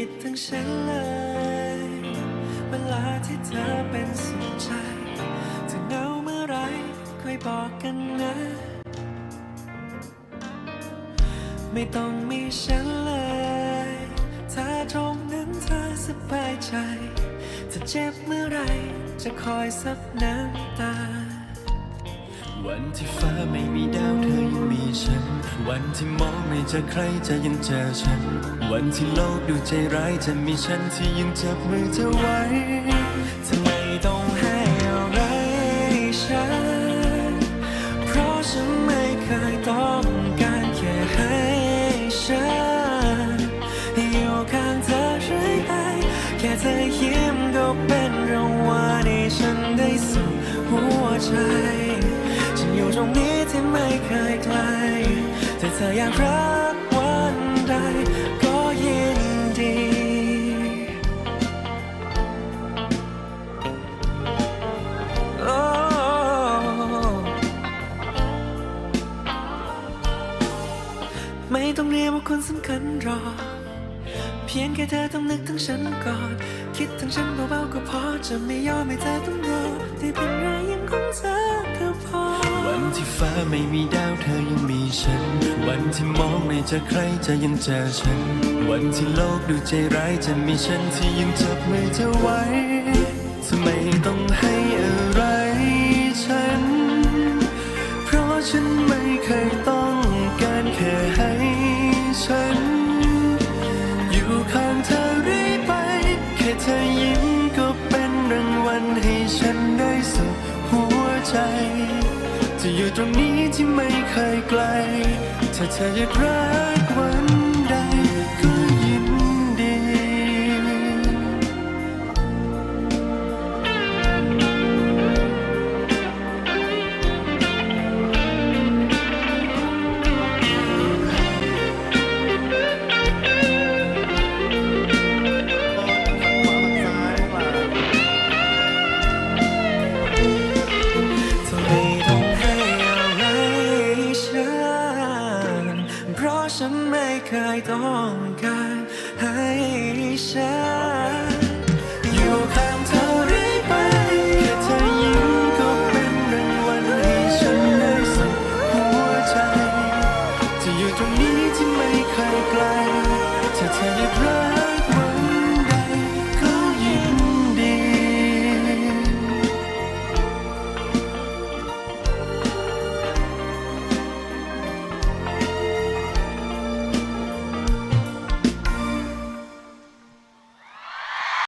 ิดถึงฉันเลย เวลาที่เธอเป็นสุขใจเธอเหงาเมื่อไรค่อยบอกกันนะ ไม่ต้องมีฉันเลยถ้าตรงนั้นเธอสบายใจถ้าเจ็บเมื่อไรจะคอยซับน้ำตา วันที่ฟ้าไม่มีดาวเธอ วันที่มองไม่เจอใครจะยังเจอฉัน วันที่โลกดูใจร้ายจะมีฉันที่ยังจับมือเธอไว้ทำไมต้องให้อะไรฉัน เพราะฉันไม่เคยต้องการแค่ให้ฉัน อยู่ข้างเธอเรื่อยไปแค่เธอยิ้มก็เป็นรางวัลให้ฉันได้สุขหัวใจ ฉันอยู่ตรงนี้ที่ไม่เคยไกล เธออยากรักวันใดก็ยินดี โอ้ไม่ต้องเรียกว่าคนสำคัญหรอก เพียงแค่เธอต้องนึกถึงฉันก่อน คิดถึงฉันเบาๆก็พอ จะไม่ยอมให้เธอต้องรอที่เป็นไรยยิ้มของเธอก็พอ วันที่ฟ้าไม่มีดาวเธอยังมีฉัน วันที่มองไม่เจอใครจะยังเจอฉัน วันที่โลกดูใจร้ายจะมีฉันที่ยังจับมือเธอไว้ทำไมต้องให้อะไรฉัน เพราะฉันไม่เคยต้องการแค่ให้ฉัน อยู่ข้างเธอเรื่อยไป แค่เธอยิ้มก็เป็นรางวัลให้ฉันได้สุขหัวใจ จะอยู่ตรงนี้ที่ไม่เคยไกล ถ้าเธออยากรักวัน ฉันไม่เคยต้องการให้ฉัน